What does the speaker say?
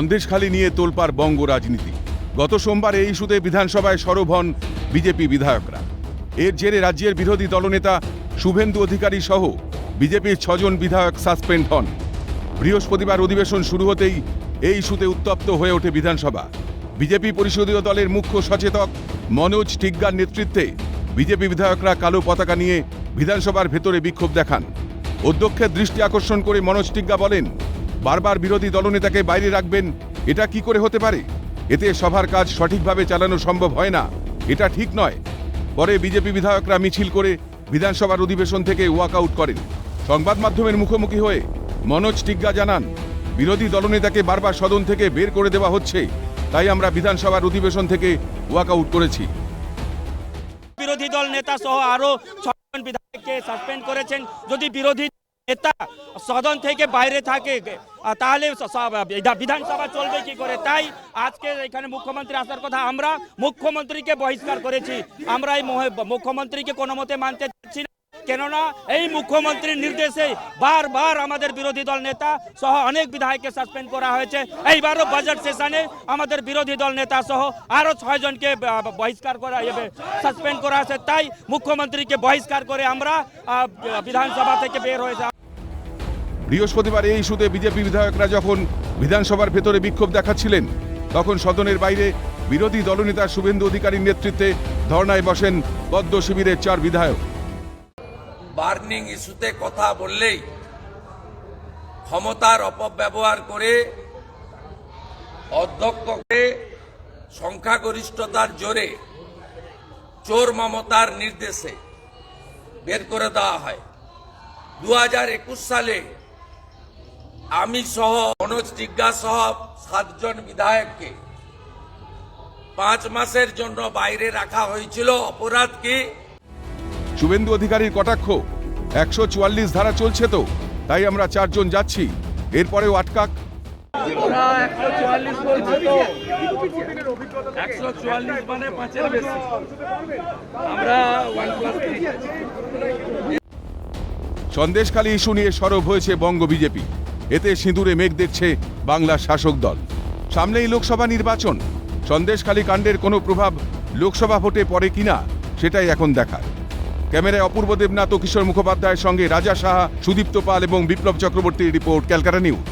সন্দেশখালী নিয়ে তোলপার বঙ্গ রাজনীতি। গত সোমবার এই ইস্যুতে বিধানসভায় সরব হন বিজেপি বিধায়করা। এর জেরে রাজ্যের বিরোধী দলনেতা শুভেন্দু অধিকারী সহ বিজেপির ছজন বিধায়ক সাসপেন্ড হন। বৃহস্পতিবার অধিবেশন শুরু হতেই এই ইস্যুতে উত্তপ্ত হয়ে ওঠে বিধানসভা। বিজেপি পরিষদীয় দলের মুখ্য সচেতক মনোজ টিগ্গার নেতৃত্বে বিজেপি বিধায়করা কালো পতাকা নিয়ে বিধানসভার ভেতরে বিক্ষোভ দেখান। অধ্যক্ষের দৃষ্টি আকর্ষণ করে মনোজ টিগ্গা বলেন বারবার বিরোধী দলনেতাকে বাইরে রাখবেন, এটা কি করে হতে পারে? এতে সভার কাজ সঠিকভাবে চালানো সম্ভব হয় না, এটা ঠিক নয়। পরে বিজেপি বিধায়করা মিছিল করে বিধানসভার অধিবেশন থেকে ওয়াকআউট করেন। সংবাদ মাধ্যমের মুখোমুখি হয়ে মনোজ টিগ্গা জানান, বিরোধী দলনেতাকে বারবার সদন থেকে বের করে দেওয়া হচ্ছে, তাই আমরা বিধানসভার অধিবেশন থেকে ওয়াকআউট করেছি। বিরোধী দল নেতা সহ আরও ছজন বিধায়ককে সাসপেন্ড করেছেন। যদি বিরোধী নেতা সদন থেকে বাইরে থাকে তাহলে বিধানসভা চলবে কি করে? তাই আজকে এখানে মুখ্যমন্ত্রী আসার কথা আমরা মুখ্যমন্ত্রীকে বহিষ্কার করেছি। আমরা এই মুখ্যমন্ত্রীকে কোনো মতে মানতে চাচ্ছি না। কেননা এই মুখ্যমন্ত্রীর নির্দেশে বারবার আমাদের বিরোধী দল নেতা সহ অনেক বিধায়ককে সাসপেন্ড করা হয়েছে। এইবারও বাজেট সেশনে আমাদের বিরোধী দল নেতা সহ আরও ছয়জনকে বহিষ্কার করা সাসপেন্ড করা হয়েছে তাই মুখ্যমন্ত্রীকে বহিষ্কার করে আমরা বিধানসভা থেকে বের হয়েছে। বৃহস্পতিবার এই ইস্যুতে বিজেপি বিধায়করা যখন বিধানসভার ভেতরে বিক্ষোভ দেখাচ্ছিলেন, তখন সদনের বাইরে বিরোধী দলনেতা শুভেন্দু অধিকারীর নেতৃত্বে ধর্নায় বসেন পদ্ম শিবিরের চার বিধায়ক। বার্নিং ইস্যুতে কথা বললেই ক্ষমতার অপব্যবহার করে অধ্যক্ষকে সংখ্যাগরিষ্ঠতার জোরে চোর মমতার নির্দেশে বের করে দেওয়া হয়। দু হাজার একুশ সালে আমি সহ মনোজ টিগ্গা সহ সাতজন বিধায়ককে। পাঁচ মাসের জন্য বাইরে রাখা হয়েছিল অপরাধ কি? শুভেন্দু অধিকারীর কটাক্ষ। একশো চুয়াল্লিশ ধারা চলছে তো তাই আমরা চারজন যাচ্ছি। এরপরেও আটকাক। ওরা একশো চুয়াল্লিশ বলছে তো। একশো চুয়াল্লিশ মানে পাঁচের বেশি। আমরা ওয়ান প্লাস সন্দেশখালী ইস্যু নিয়ে সরব হয়েছে বঙ্গ বিজেপি। এতে সিঁদুরে মেঘ দেখছে বাংলার শাসক দল। সামনেই লোকসভা নির্বাচন। সন্দেশখালী কাণ্ডের কোনো প্রভাব লোকসভা ভোটে পড়ে কিনা সেটাই এখন দেখার। ক্যামেরায় অপূর্ব দেবনাথ ও কিশোর মুখোপাধ্যায়ের সঙ্গে রাজা সাহা, সুদীপ্ত পাল এবং বিপ্লব চক্রবর্তীর রিপোর্ট, ক্যালকাটা নিউজ।